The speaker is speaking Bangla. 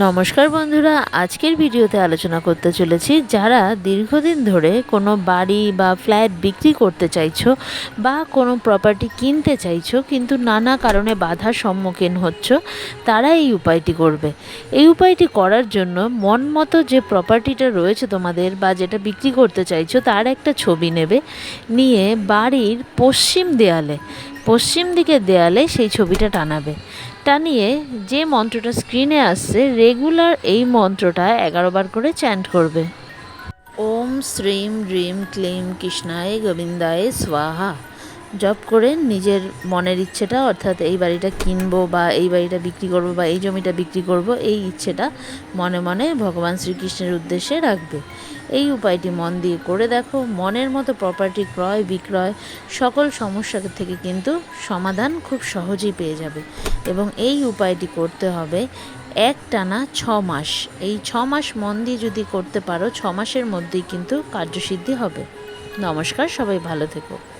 নমস্কার বন্ধুরা, আজকের ভিডিওতে আলোচনা করতে চলেছি যারা দীর্ঘদিন ধরে কোনো বাড়ি বা ফ্ল্যাট বিক্রি করতে চাইছো বা কোনো প্রপার্টি কিনতে চাইছো কিন্তু নানা কারণে বাধার সম্মুখীন হচ্ছ, তারা এই উপায়টি করবে। এই উপায়টি করার জন্য মন মতো যে প্রপার্টিটা রয়েছে তোমাদের বা যেটা বিক্রি করতে চাইছো, তার একটা ছবি নেবে। নিয়ে বাড়ির পশ্চিম দেয়ালে পশ্চিম দিকের দেয়ালে সেই ছবিটা টানাবে। টানিয়ে যে মন্ত্রটা স্ক্রিনে আসছে রেগুলার এই মন্ত্রটা এগারো বার করে চ্যান্ট করবে। ওম শ্রীম রিম ক্লিম, কৃষ্ণায়, গোবিন্দায়, স্বাহা। জপ করে নিজের মনের ইচ্ছেটা, অর্থাৎ এই বাড়িটা কিনবো বা এই বাড়িটা বিক্রি করব বা এই জমিটা বিক্রি করব, এই ইচ্ছেটা মনে মনে ভগবান শ্রীকৃষ্ণের উদ্দেশ্যে রাখবে। এই উপায়টি মন দিয়ে করে দেখো, মনের মতো প্রপার্টি ক্রয়, বিক্রয়, সকল সমস্যা থেকে কিন্তু সমাধান খুব সহজেই পেয়ে যাবে। এবং এই উপায়টি করতে হবে এক টানা ছ মাস এই ছ মাস মন দিয়ে যদি করতে পারো ছ মাসের মধ্যেই কিন্তু কার্যসিদ্ধি হবে। নমস্কার, সবাই ভালো থেকো।